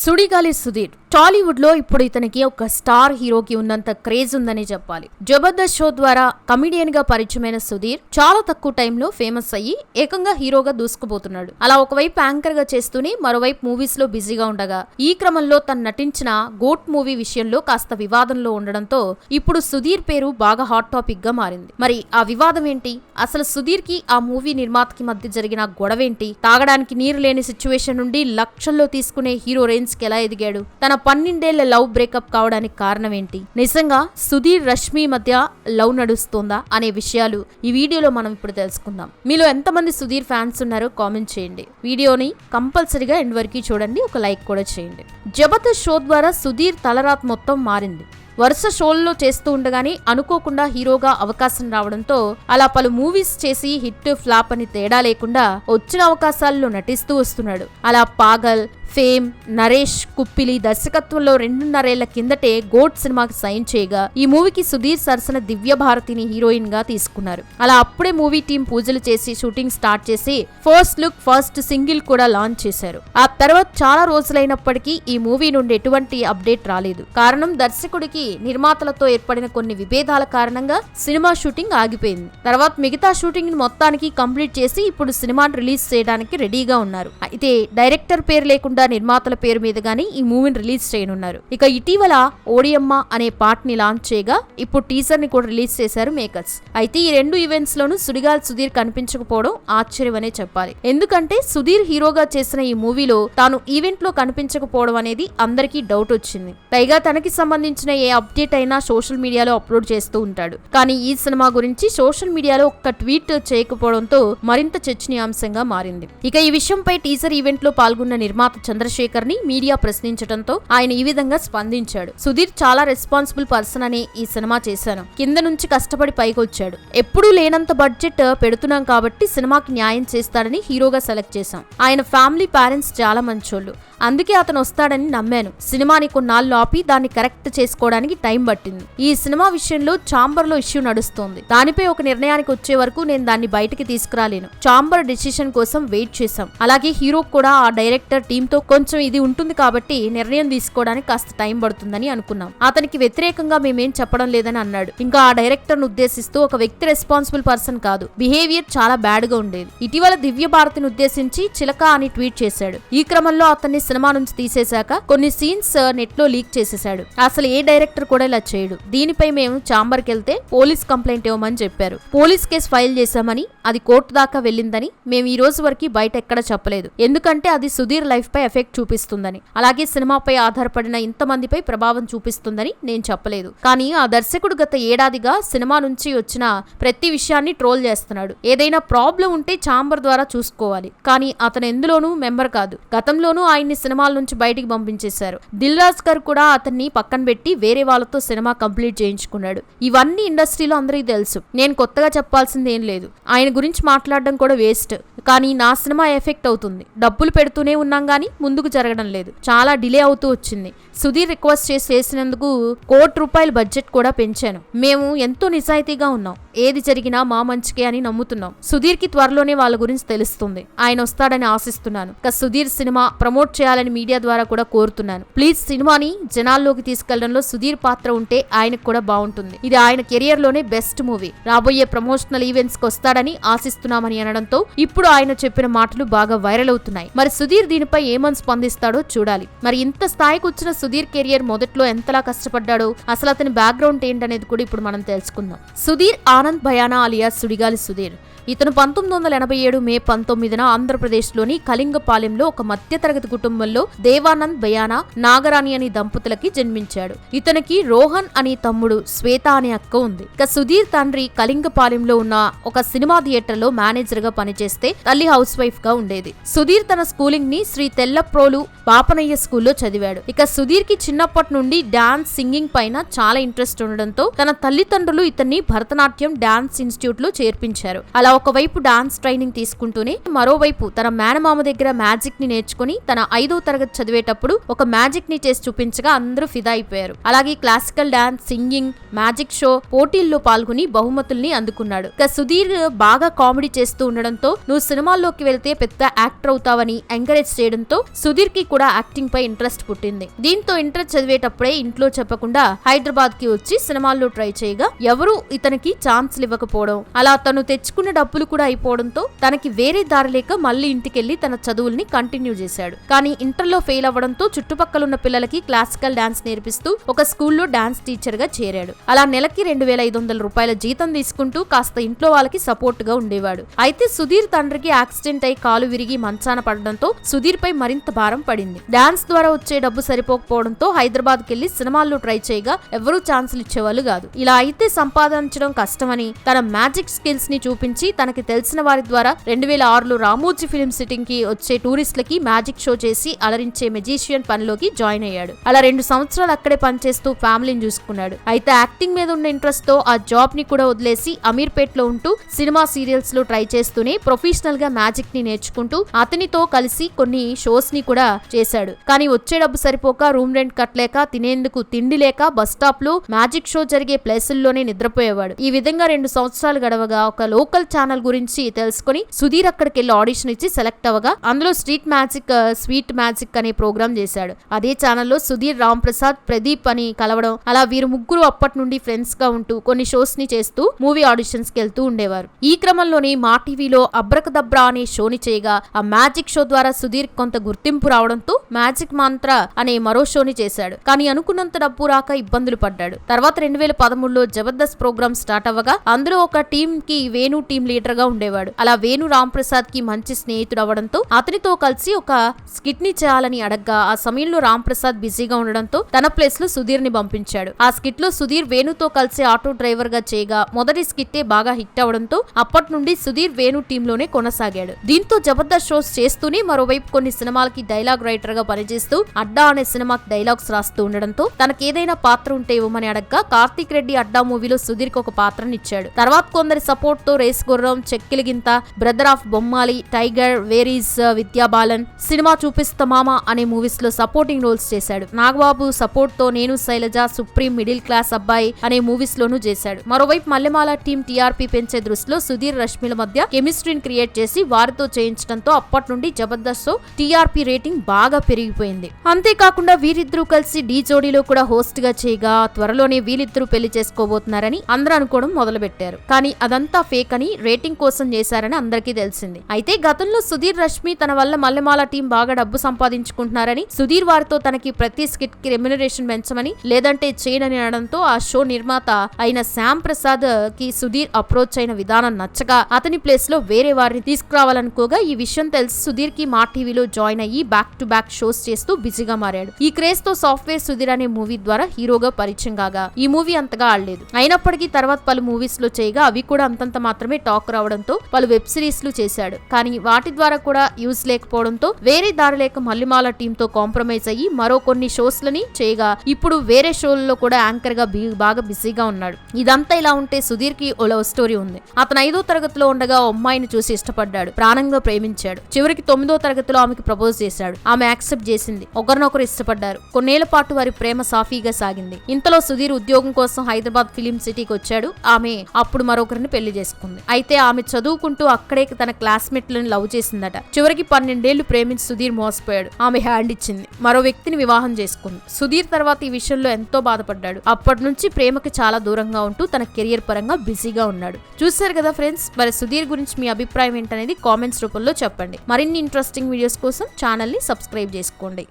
సుడిగాలి సుధీర్ టాలీవుడ్లో ఇప్పుడు ఇతనికి ఒక స్టార్ హీరోకి ఉన్నంత క్రేజ్ ఉందని చెప్పాలి. జబర్దస్త్ షో ద్వారా కమిడియన్గా పరిచయమైన సుధీర్ చాలా తక్కువ టైంలో ఫేమస్ అయ్యి ఏకంగా హీరోగా దూసుకుపోతున్నాడు. అలా ఒకవైపు యాంకర్గా చేస్తూనే మరోవైపు మూవీస్లో బిజీగా ఉండగా ఈ క్రమంలో తను నటించిన గోట్ మూవీ విషయంలో కాస్త వివాదంలో ఉండడంతో ఇప్పుడు సుధీర్ పేరు బాగా హాట్ టాపిక్గా మారింది. మరి ఆ వివాదం ఏంటి? అసలు సుధీర్కి ఆ మూవీ నిర్మాతకి మధ్య జరిగిన గొడవేంటి? తాగడానికి నీరు లేని సిచ్యువేషన్ నుండి లక్షల్లో తీసుకునే హీరో రేంజ్ కి ఎలా ఎదిగాడు? తన పన్నెండేళ్ళ లవ్ బ్రేకప్ కావడానికి కారణం ఏంటి నిజంగా సుధీర్ రష్మి మధ్య లవ్ నడుస్తోందా అనే విషయాలు ఈ వీడియోలో మనం ఇప్పుడు తెలుసుకుందాం. మీలో ఎంతమంది సుధీర్ ఫ్యాన్స్ ఉన్నారో కామెంట్ చేయండి. వీడియోని కంపల్సరీగా ఎండ్ వరకు చూడండి ఒక లైక్ కూడా చేయండి. జబర్దస్త్ షో ద్వారా సుధీర్ తలరాత్ మొత్తం మారింది. వరుస షోల్లో చేస్తూ ఉండగానే అనుకోకుండా హీరోగా అవకాశం రావడంతో అలా పలు మూవీస్ చేసి హిట్ ఫ్లాప్ అని తేడా లేకుండా వచ్చిన అవకాశాల్లో నటిస్తూ వస్తున్నాడు. అలా పాగల్ ఫేమ్ నరేష్ కుప్పిలి దర్శకత్వంలో రెండున్నరేళ్ళ కిందటే గోట్ సినిమాకి సైన్ చేయగా ఈ మూవీకి సుధీర్ సరసన దివ్య భారతిని హీరోయిన్గా తీసుకున్నారు. అలా అప్పుడే మూవీ టీం పూజలు చేసి షూటింగ్ స్టార్ట్ చేసి ఫస్ట్ లుక్ ఫస్ట్ సింగిల్ కూడా లాంచ్ చేశారు. ఆ తర్వాత చాలా రోజులైనప్పటికీ ఈ మూవీ నుండి ఎటువంటి అప్డేట్ రాలేదు. కారణం దర్శకుడికి నిర్మాతలతో ఏర్పడిన కొన్ని విభేదాల కారణంగా సినిమా షూటింగ్ ఆగిపోయింది. తర్వాత మిగతా షూటింగ్ని మొత్తానికి కంప్లీట్ చేసి ఇప్పుడు సినిమాని రిలీజ్ చేయడానికి రెడీగా ఉన్నారు. అయితే డైరెక్టర్ పేరు లేకుండా నిర్మాతల పేరు మీద గానీ ఈ మూవీని రిలీజ్ చేయనున్నారు. ఇక ఇటీవల ఓడియమ్మ అనే పాటని లాంచ్ చేయగా ఇప్పుడు టీజర్ని కూడా రిలీజ్ చేశారు మేకర్స్. అయితే ఈ రెండు ఈవెంట్స్ లోనూ సుడిగాల్ సుధీర్ కనిపించకపోవడం ఆశ్చర్యమనే చెప్పాలి. ఎందుకంటే సుధీర్ హీరోగా చేసిన ఈ మూవీలో తాను ఈవెంట్లో కనిపించకపోవడం అనేది అందరికీ డౌట్ వచ్చింది. పైగా తనకి సంబంధించిన ఏ అప్డేట్ అయినా సోషల్ మీడియాలో అప్లోడ్ చేస్తూ ఉంటాడు. కానీ ఈ సినిమా గురించి సోషల్ మీడియాలో ఒక్క ట్వీట్ చేయకపోవడంతో మరింత చర్చనీయాంశంగా మారింది. ఇక ఈ విషయంపై టీజర్ ఈవెంట్లో పాల్గొన్న నిర్మాత చంద్రశేఖర్ని మీడియా ప్రశ్నించడంతో ఆయన ఈ విధంగా స్పందించాడు. సుధీర్ చాలా రెస్పాన్సిబుల్ పర్సన్ అని ఈ సినిమా చేశాను. కింద నుంచి కష్టపడి పైకి వచ్చాడు. ఎప్పుడూ లేనంత బడ్జెట్ పెడుతున్నాం కాబట్టి సినిమాకి న్యాయం చేస్తాడని హీరోగా సెలెక్ట్ చేశాం. ఆయన ఫ్యామిలీ పేరెంట్స్ చాలా మంచోళ్ళు. అందుకే అతను వస్తాడని నమ్మాను. సినిమాని కొన్నాళ్ళు ఆపి దాన్ని కరెక్ట్ చేసుకోవడానికి టైం పట్టింది. ఈ సినిమా విషయంలో చాంబర్లో ఇష్యూ నడుస్తోంది. దానిపై ఒక నిర్ణయానికి వచ్చే వరకు నేను దాన్ని బయటికి తీసుకురాలేను. చాంబర్ డిసిషన్ కోసం వెయిట్ చేశాం. అలాగే హీరో కూడా ఆ డైరెక్టర్ టీమ్తో కొంచెం ఇది ఉంటుంది కాబట్టి నిర్ణయం తీసుకోవడానికి కాస్త టైం పడుతుందని అనుకున్నాం. అతనికి వ్యతిరేకంగా మేమేం చెప్పడం లేదని అన్నాడు. ఇంకా ఆ డైరెక్టర్ను ఉద్దేశిస్తూ ఒక వ్యక్తి రెస్పాన్సిబుల్ పర్సన్ కాదు. బిహేవియర్ చాలా బ్యాడ్గా ఉండేది. ఇటీవల దివ్య భారతిని ఉద్దేశించి చిలక అని ట్వీట్ చేశాడు. ఈ క్రమంలో అతన్ని సినిమా నుంచి తీసేశాక కొన్ని సీన్స్ నెట్లో లీక్ చేసేశాడు. అసలు ఏ డైరెక్టర్ కూడా ఇలా చేయడు. దీనిపై మేము చాంబర్కి వెళ్తే పోలీస్ కంప్లైంట్ ఇవ్వమని చెప్పారు. పోలీస్ కేసు ఫైల్ చేశామని అది కోర్టు దాకా వెళ్ళిందని మేము ఈ రోజు వరకు బయట ఎక్కడ చెప్పలేదు. ఎందుకంటే అది సుధీర్ లైఫ్ పై ఎఫెక్ట్ చూపిస్తుందని అలాగే సినిమాపై ఆధారపడిన ఇంతమందిపై ప్రభావం చూపిస్తుందని నేను చెప్పలేదు. కానీ ఆ దర్శకుడు గత ఏడాదిగా సినిమా నుంచి వచ్చిన ప్రతి విషయాన్ని ట్రోల్ చేస్తున్నాడు. ఏదైనా ప్రాబ్లం ఉంటే చాంబర్ ద్వారా చూసుకోవాలి. కానీ అతను ఎందులోనూ మెంబర్ కాదు. గతంలోనూ ఆయన్ని సినిమాల నుంచి బయటికి పంపించేశారు. దిల్ రాజ్ గారు కూడా అతన్ని పక్కన పెట్టి వేరే వాళ్ళతో సినిమా కంప్లీట్ చేయించుకున్నాడు. ఇవన్నీ ఇండస్ట్రీలో అందరికీ తెలుసు. నేను కొత్తగా చెప్పాల్సింది ఏం లేదు. ఆయన గురించి మాట్లాడడం కూడా వేస్ట్. కానీ నా సినిమా ఎఫెక్ట్ అవుతుంది. డబ్బులు పెడుతూనే ఉన్నాం కానీ ముందుకు జరగడం లేదు. చాలా డిలే అవుతూ వచ్చింది. సుధీర్ రిక్వెస్ట్ చేసి చేసినందుకు కోటి రూపాయల బడ్జెట్ కూడా పెంచాను. మేము ఎంతో నిజాయితీగా ఉన్నాం. ఏది జరిగినా మా మంచికే అని నమ్ముతున్నాం. సుధీర్కి త్వరలోనే వాళ్ళ గురించి తెలుస్తుంది. ఆయన వస్తాడని ఆశిస్తున్నాను. ఇక సుధీర్ సినిమా ప్రమోట్ చేయాలని మీడియా ద్వారా కూడా కోరుతున్నాను. ప్లీజ్ సినిమాని జనాల్లోకి తీసుకెళ్ళడంలో సుధీర్ పాత్ర ఉంటే ఆయనకు కూడా బాగుంటుంది. ఇది ఆయన కెరియర్లోనే బెస్ట్ మూవీ. రాబోయే ప్రమోషనల్ ఈవెంట్స్కి వస్తాడని ఆశిస్తున్నామని అనడంతో ఇప్పుడు ఆయన చెప్పిన మాటలు బాగా వైరల్ అవుతున్నాయి. మరి సుధీర్ దీనిపై ఏమని స్పందిస్తాడో చూడాలి. మరి ఇంత స్థాయికి వచ్చిన సుధీర్ కెరియర్ మొదట్లో ఎంతలా కష్టపడ్డాడో అసలు అతని బ్యాక్గ్రౌండ్ ఏంటనేది కూడా ఇప్పుడు మనం తెలుసుకుందాం. సుధీర్ ఆనంద్ భయానా అలియా సుడిగాలి సుధీర్. ఇతను పంతొమ్మిది వందల ఎనభై ఏడు మే పంతొమ్మిదిన ఆంధ్రప్రదేశ్లోని కళింగపాలెంలో ఒక మధ్యతరగతి కుటుంబంలో దేవానంద్ బయానా నాగరాణి అనే దంపతులకి జన్మించాడు. ఇతనికి రోహన్ అనే తమ్ముడు శ్వేత అనే అక్క ఉంది. ఇక సుధీర్ తండ్రి కళింగపాలెంలో ఉన్న ఒక సినిమా థియేటర్లో మేనేజర్గా పనిచేస్తే తల్లి హౌస్ వైఫ్గా ఉండేది. సుధీర్ తన స్కూలింగ్ని శ్రీ తెల్లప్రోలు పాపనయ్య స్కూల్లో చదివాడు. ఇక సుధీర్కి చిన్నప్పటి నుండి డాన్స్ సింగింగ్ పైన చాలా ఇంట్రెస్ట్ ఉండడంతో తన తల్లిదండ్రులు ఇతన్ని భరతనాట్యం డాన్స్ ఇన్స్టిట్యూట్లో చేర్పించారు. అలా ఒకవైపు డాన్స్ ట్రైనింగ్ తీసుకుంటూనే మరోవైపు తన మేనమామ దగ్గర మ్యాజిక్ని నేర్చుకుని తన ఐదో తరగతి చదివేటప్పుడు ఒక మ్యాజిక్ని చేసి చూపించగా అందరూ ఫిదా అయిపోయారు. అలాగే classical dance singing magic show పోటీల్లో పాల్గొని బహుమతుల్ని అందుకున్నాడు. ఇక సుధీర్ బాగా కామెడీ చేస్తూ ఉండడంతో నువ్వు సినిమాల్లోకి వెళ్తే పెద్ద యాక్టర్ అవుతావని ఎంకరేజ్ చేయడంతో సుధీర్కి కూడా యాక్టింగ్ పై ఇంట్రెస్ట్ పుట్టింది. దీంతో ఇంటర్ చదివేటప్పుడే ఇంట్లో చెప్పకుండా హైదరాబాద్కి వచ్చి సినిమాల్లో ట్రై చేయగా ఎవరూ ఇతనికి ఛాన్స్లు ఇవ్వకపోవడం అలా తను తెచ్చుకున్న డబ్బులు కూడా అయిపోవడంతో తనకి వేరే దారి లేక మళ్ళీ ఇంటికెళ్ళి తన చదువుల్ని కంటిన్యూ చేశాడు. కానీ ఇంటర్లో ఫెయిల్ అవ్వడంతో చుట్టుపక్కల ఉన్న పిల్లలకి క్లాసికల్ డాన్స్ నేర్పిస్తూ ఒక స్కూల్లో డాన్స్ టీచర్గా చేరాడు. అలా నెలకి రెండు వేల ఐదు వందల రూపాయల జీతం తీసుకుంటూ కాస్త ఇంట్లో వాళ్ళకి సపోర్ట్గా ఉండేవాడు. అయితే సుధీర్ తండ్రికి యాక్సిడెంట్ అయి కాలు విరిగి మంచాన పడడంతో సుధీర్ పై మరింత భారం పడింది. డాన్స్ ద్వారా వచ్చే డబ్బు సరిపోకపోవడంతో హైదరాబాద్ కెళ్ళి సినిమాల్లో ట్రై చేయగా ఎవరూ ఛాన్సులు ఇచ్చేవాళ్ళు కాదు. ఇలా అయితే సంపాదించడం కష్టమని తన మ్యాజిక్ స్కిల్స్ని చూపించి తనకి తెలిసిన వారి ద్వారా రెండు వేల ఆరులో రామోజీ ఫిల్మ్ సిట్టింగ్కి వచ్చే టూరిస్టులకి మ్యాజిక్ షో చేసి అలరించే మెజీషియన్ పనిలోకి జాయిన్ అయ్యాడు. అలా రెండు సంవత్సరాలు అక్కడే పనిచేస్తూ ఫ్యామిలీని చూసుకున్నాడు. అయితే యాక్టింగ్ మీద ఉన్న ఇంట్రెస్ట్తో ఆ జాబ్ని కూడా వదిలేసి అమీర్పేట్లో ఉంటూ సినిమా సీరియల్స్లో ట్రై చేస్తూనే ప్రొఫెషనల్గా మ్యాజిక్ని నేర్చుకుంటూ అతనితో కలిసి కొన్ని షోస్ని కూడా చేశాడు. కానీ వచ్చే డబ్బు సరిపోక రూమ్ రెంట్ కట్టలేక తినేందుకు తిండి లేక బస్ స్టాప్లో మ్యాజిక్ షో జరిగే ప్లేసుల్లోనే నిద్రపోయేవాడు. ఈ విధంగా రెండు సంవత్సరాలు గడవగా ఒక లోకల్ ఛానల్ ఛానల్ గురించి తెలుసుకుని సుధీర్ అక్కడికి వెళ్ళి ఆడిషన్ ఇచ్చి సెలెక్ట్ అవ్వగా అందులో స్ట్రీట్ మ్యాజిక్ స్వీట్ మ్యాజిక్ అనే ప్రోగ్రామ్ చేశాడు. అదే ఛానల్లో సుధీర్ రామ్ ప్రసాద్ ప్రదీప్ అని కలవడం అలా వీరు ముగ్గురు అప్పటి నుండి ఫ్రెండ్స్గా ఉంటూ కొన్ని షోస్ని చేస్తూ మూవీ ఆడిషన్స్కి వెళ్తూ ఉండేవారు. ఈ క్రమంలోనే మా టీవీలో అబ్రకదబ్రా అనే షోని చేయగా ఆ మ్యాజిక్ షో ద్వారా సుధీర్ కొంత గుర్తింపు రావడంతో మ్యాజిక్ మంత్ర అనే మరో షోని చేశాడు. కానీ అనుకున్నంత డబ్బు రాక ఇబ్బందులు పడ్డాడు. తర్వాత రెండు వేల పదమూడులో జబర్దస్త్ ప్రోగ్రామ్ స్టార్ట్ అవ్వగా అందులో ఒక టీమ్కి వేణు టీం లీడర్గా ఉండేవాడు. అలా వేణు రామ్ ప్రసాద్కి మంచి స్నేహితుడు అవడంతో అతనితో కలిసి ఒక స్కిట్ని చేయాలని అడగ్గా ఆ సమయంలో రామ్ ప్రసాద్ బిజీగా ఉండడంతో తన ప్లేస్లో సుధీర్ని పంపించాడు. ఆ స్కిట్లో సుధీర్ వేణుతో కలిసి ఆటో డ్రైవర్గా చేయగా మొదటి స్కిట్టే బాగా హిట్ అవడంతో అప్పటి నుండి సుధీర్ వేణు టీమ్లోనే కొనసాగాడు. దీంతో జబర్దస్త్ షోస్ చేస్తూనే మరోవైపు కొన్ని సినిమాలకి డైలాగ్ రైటర్గా పనిచేస్తూ అడ్డా అనే సినిమాకి డైలాగ్స్ రాస్తూ ఉండడంతో తనకేదైనా పాత్ర ఉంటే ఇవ్వమని అడగ్గా కార్తీక్ రెడ్డి అడ్డా మూవీలో సుధీర్ ఒక పాత్రని ఇచ్చాడు. తర్వాత కొందరి సపోర్ట్తో race Gurram చెక్కిలిగింత brother of Bommali tiger వేరీస్ విద్యా బాలన్ సినిమా చూపిస్తా మామ అనే మూవీస్లో సపోర్టింగ్ రోల్స్ చేశాడు. నాగబాబు సపోర్ట్తో నేను శైలజ సుప్రీం మిడిల్ క్లాస్ అబ్బాయి అనే మూవీస్ లోనూ చేశాడు. మరోవైపు మల్లెమాల టీం టీఆర్పీ పెంచే దృష్టిలో సుధీర్ రష్మిల మధ్య కెమిస్ట్రీని క్రియేట్ చేసి వారితో చేయించడంతో అప్పటి నుండి జబర్దస్త్ టీఆర్పీ రేటింగ్ బాగా పెరిగిపోయింది. అంతేకాకుండా వీరిద్దరూ కలిసి డీ జోడీలో కూడా హోస్ట్గా చేయగా త్వరలోనే వీళ్ళిద్దరూ పెళ్ళి చేసుకోబోతున్నారని అందరూ అనుకోవడం మొదలు పెట్టారు కానీ అదంతా ఫేక్ అని రేటింగ్ కోసం చేశారని అందరికీ తెలిసింది. అయితే గతంలో సుధీర్ రష్మి తన వల్ల మల్లెమాల టీం బాగా డబ్బు సంపాదించుకుంటున్నారని సుధీర్ వారితో తనకి ప్రతి స్కిట్కి రెమ్యునరేషన్ పెంచమని లేదంటే చేయనని అనడంతో ఆ షో నిర్మాత అయిన శ్యామ్ ప్రసాద్కి సుధీర్ అప్రోచ్ అయిన విధానం నచ్చగా అతని ప్లేస్లో వేరే వారిని తీసుకురావాలనుకోగా ఈ విషయం తెలిసి సుధీర్కి మా టీవీలో జాయిన్ అయ్యి బ్యాక్ టు బ్యాక్ షోస్ చేస్తూ బిజీగా మారాడు. ఈ క్రేజ్తో సాఫ్ట్వేర్ సుధీర్ అనే మూవీ ద్వారా హీరోగా పరిచయం కాగా ఈ మూవీ అంతగా ఆడలేదు. అయినప్పటికీ తర్వాత పలు మూవీస్లో చేయగా అవి కూడా అంతంత మాత్రమే టాక్ రావడంతో పలు వెబ్ సిరీస్లు చేశాడు. కానీ వాటి ద్వారా కూడా యూజ్ లేకపోవడంతో వేరే దారి లేక మల్లిమాల టీమ్తో కాంప్రమైజ్ అయ్యి మరో కొన్ని షోస్ లని చేయగా ఇప్పుడు వేరే షోల్లో కూడా యాంకర్గా బాగా బిజీగా ఉన్నాడు. ఇదంతా ఇలా ఉంటే సుధీర్కి ఓ లవ్ స్టోరీ ఉంది. అతను ఐదో తరగతిలో ఉండగా అమ్మాయిని చూసి ఇష్టపడ్డాడు. ప్రాణంగా ప్రేమించాడు. చివరికి తొమ్మిదో తరగతిలో ఆమెకు ప్రపోజ్ చేశాడు. ఆమె యాక్సెప్ట్ చేసింది. ఒకరినొకరు ఇష్టపడ్డారు. కొన్నేళ్ళ పాటు వారి ప్రేమ సాఫీగా సాగింది. ఇంతలో సుధీర్ ఉద్యోగం కోసం హైదరాబాద్ ఫిలిం సిటీకి వచ్చాడు. ఆమె అప్పుడు మరొకరిని పెళ్ళి చేసుకుంది. అయితే ఆమె చదువుకుంటూ అక్కడే తన క్లాస్మేట్లను లవ్ చేసిందట. చివరికి పన్నెండేళ్ళు ప్రేమించి సుధీర్ మోసపోయాడు. ఆమె హ్యాండ్ ఇచ్చింది. మరో వ్యక్తిని వివాహం చేసుకుంది. సుధీర్ తర్వాత ఈ విషయంలో ఎంతో బాధపడ్డాడు. అప్పటి నుంచి ప్రేమకి చాలా దూరంగా ఉంటూ తన కెరియర్ పరంగా బిజీగా ఉన్నాడు. చూశారు కదా ఫ్రెండ్స్? మరి సుధీర్ గురించి మీ అభిప్రాయం ఏంటనేది కామెంట్స్ రూపంలో చెప్పండి. మరిన్ని ఇంట్రెస్టింగ్ వీడియోస్ కోసం ఛానల్ని సబ్స్క్రైబ్ చేసుకోండి